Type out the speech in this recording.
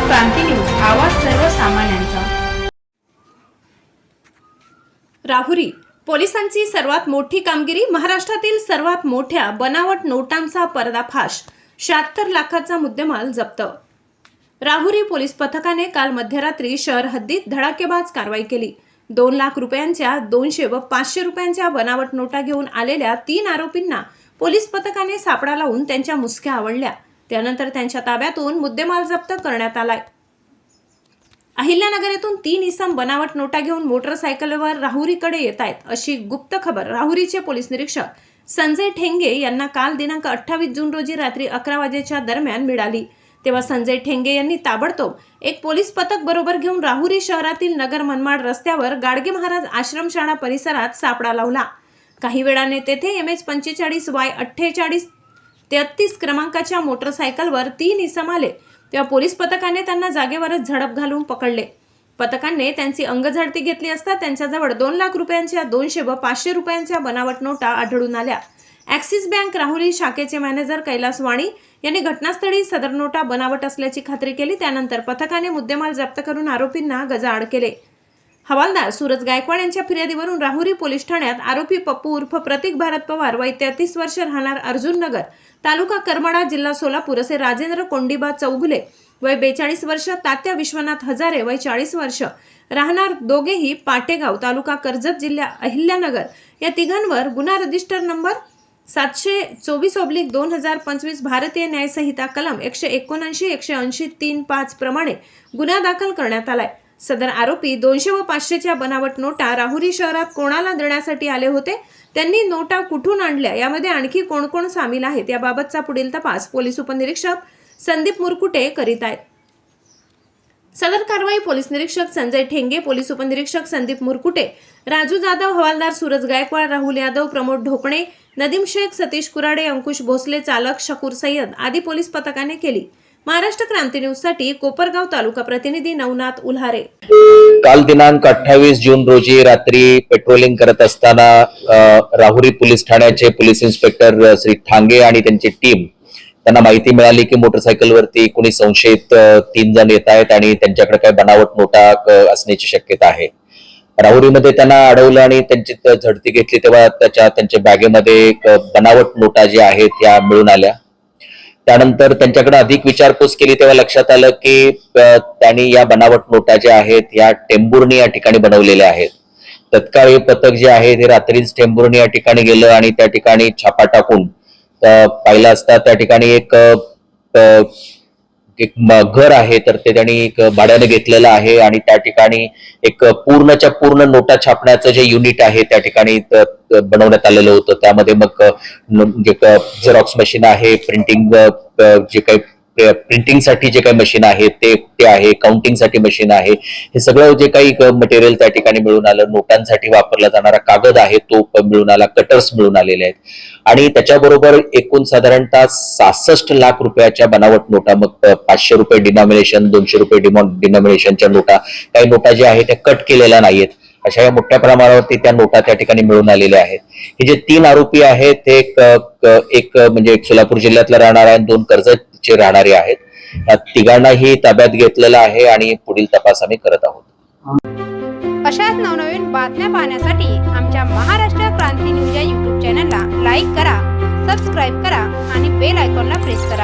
क्रांती news आवाज सर्वसामान्यांचा. राहुरी पोलिसांची सर्वात मोठी कामगिरी महाराष्ट्रातील सर्वात मोठ्या बनावट नोटांचा पर्दाफाश शहात्तर लाखाचा मुद्देमाल जप्त. राहुरी पोलीस पथकाने काल मध्यरात्री शहर हद्दीत धडाकेबाज कारवाई केली. दोन लाख रुपयांच्या दोनशे व पाचशे रुपयांच्या बनावट नोटा घेऊन आलेल्या तीन आरोपींना पोलीस पथकाने सापळा लावून त्यांच्या मुसक्या आवडल्या. त्यानंतर त्यांच्या ताब्यातून मुद्देमाल जप्त करण्यात आलाय. अहिल्यानगर येथून तीन इसम बनावट नोटा घेऊन मोटरसायकलवर राहुरीकडे येत आहेत अशी गुप्त खबर राहुरीचे पोलीस निरीक्षक संजय ठेंगे यांना काल दिनांक अठ्ठावीस जून रोजी रात्री अकरा वाजेच्या दरम्यान मिळाली. तेव्हा संजय ठेंगे यांनी ताबडतोब एक पोलीस पथक बरोबर घेऊन राहुरी शहरातील नगर मनमाड रस्त्यावर गाडगे महाराज आश्रमशाळा परिसरात सापडा लावला. काही वेळाने तेथे एम एच पंचेचाळीस वाय अठ्ठेचाळीस तेहत्तीस क्रमांकाच्या मोटरसायकलवर तीन इसम आले. तेव्हा पोलीस पथकाने त्यांना जागेवरच झडप घालून पकडले. पथकाने त्यांची अंगझडती घेतली असता त्यांच्याजवळ दोन लाख रुपयांच्या दोनशे व पाचशे रुपयांच्या बनावट नोटा आढळून आल्या. ॲक्सिस बँक राहुरी शाखेचे मॅनेजर कैलास वाणी यांनी घटनास्थळी सदर नोटा बनावट असल्याची खात्री केली. त्यानंतर पथकाने मुद्देमाल जप्त करून आरोपींना गजाआड केले. हवालदार सूरज गायकवाड यांच्या फिर्यादीवरून राहुरी पोलीस ठाण्यात आरोपी पप्पू उर्फ प्रतीक भारत पवार वय तेहतीस वर्ष राहणार अर्जुन नगर तालुका करमाडा जिल्हा सोलापूर असे राजेंद्र कोंडिबा चौगुले वय बेचाळीस वर्ष तात्या विश्वनाथ हजारे वय चाळीस वर्ष राहणार दोघेही पाटेगाव तालुका कर्जत जिल्हा अहिल्यानगर. या तिघांवर गुन्हा रजिस्टर नंबर सातशे चोवीस ऑब्लिक दोन हजार पंचवीस भारतीय न्यायसंहिता कलम एकशे एकोणऐंशी एकशे ऐंशी तीन पाच प्रमाणे गुन्हा दाखल करण्यात आलाय. सदर आरोपी दोनशे व पाचशेच्या बनावट नोटा राहुरी शहरात कोणाला देण्यासाठी आले होते? त्यांनी नोटा कुठून आणल्या? यामध्ये आणखी कोण कोण सामील आहेत? याबाबतचा पुढील तपास पोलीस उपनिरीक्षक संदीप मुरकुटे करीत आहेत. सदर कारवाई पोलीस निरीक्षक संजय ठेंगे पोलीस उपनिरीक्षक संदीप मुरकुटे राजू जाधव हवालदार सूरज गायकवाड राहुल यादव प्रमोद ढोकणे नदीम शेख सतीश कुराडे अंकुश भोसले चालक शकूर सय्यद आदी पोलीस पथकाने केली. महाराष्ट्र क्रांती न्यूजसाठी कोपरगाव तालुका प्रतिनिधी नवनाथ उल्हारे. काल दिनांक अठ्ठावीस जून रोजी रात्री पेट्रोलिंग करत असताना राहुरी पोलीस ठाण्याचे पोलीस इन्स्पेक्टर श्री ठांगे आणि त्यांची टीम त्यांना माहिती मिळाली की मोटरसायकलवरती कोणी संशयित तीन जण येत आहेत आणि त्यांच्याकडे काही बनावट नोटा असण्याची शक्यता आहे. राहुरीमध्ये त्यांना अडवलं आणि त्यांची झडती घेतली तेव्हा त्याच्या त्यांच्या बॅगेमध्ये बनावट नोटा ज्या आहेत त्या मिळून आल्या. त्यानंतर त्यांच्याकडे अधिक विचारपूस केली तेव्हा लक्षात आलं की त्यांनी या बनावट नोटा ज्या आहेत या टेंभुर्णी या ठिकाणी बनवलेल्या आहेत. तत्काळ हे पथक जे आहे ते रात्रीच टेंभुर्णी या ठिकाणी गेलं आणि त्या ठिकाणी छापा टाकून पाहिलं असता त्या ठिकाणी एक एक घर आहे तर ते त्यांनी एक भाड्याने घेतलेलं आहे आणि त्या ठिकाणी एक पूर्णच्या पूर्ण नोटा छापण्याचं जे युनिट आहे त्या ठिकाणी बनवण्यात आलेलं होतं. त्यामध्ये मग जे झेरॉक्स मशीन आहे प्रिंटिंग जे काही प्रिंटिंगसाठी जे काही मशीन आहे ते ते आहे काउंटिंगसाठी मशीन आहे. हे सगळं जे काही मटेरियल त्या ठिकाणी मिळून आलं नोटांसाठी वापरला जाणारा कागद आहे तो मिळून आला कटर्स मिळून आलेले आहेत. आणि त्याच्याबरोबर एकूण साधारणतः सहासष्ट लाख रुपयाच्या बनावट नोटा मग पाचशे रुपये डिनॉमिनेशन दोनशे रुपये डिनॉमिनेशनच्या नोटा काही नोटा ज्या आहेत त्या कट केलेल्या नाहीयेत. अशा या मोठ्या प्रमाणावरती त्या नोटा त्या ठिकाणी मिळून आलेल्या आहेत. हे जे तीन आरोपी आहेत ते एक म्हणजे सोलापूर जिल्ह्यातला राहणार आहे आणि दोन कर्जतचे राहणारे आहेत. तिघांनाही ताब्यात घेतलेलं आहे आणि पुढील तपास आम्ही करत आहोत. अशाच नवनवीन बातम्या पाहण्यासाठी आमच्या महाराष्ट्र क्रांती न्यूज या युट्यूब चॅनलला लाईक करा सबस्क्राईब करा आणि बेल आयकॉनला प्रेस करा.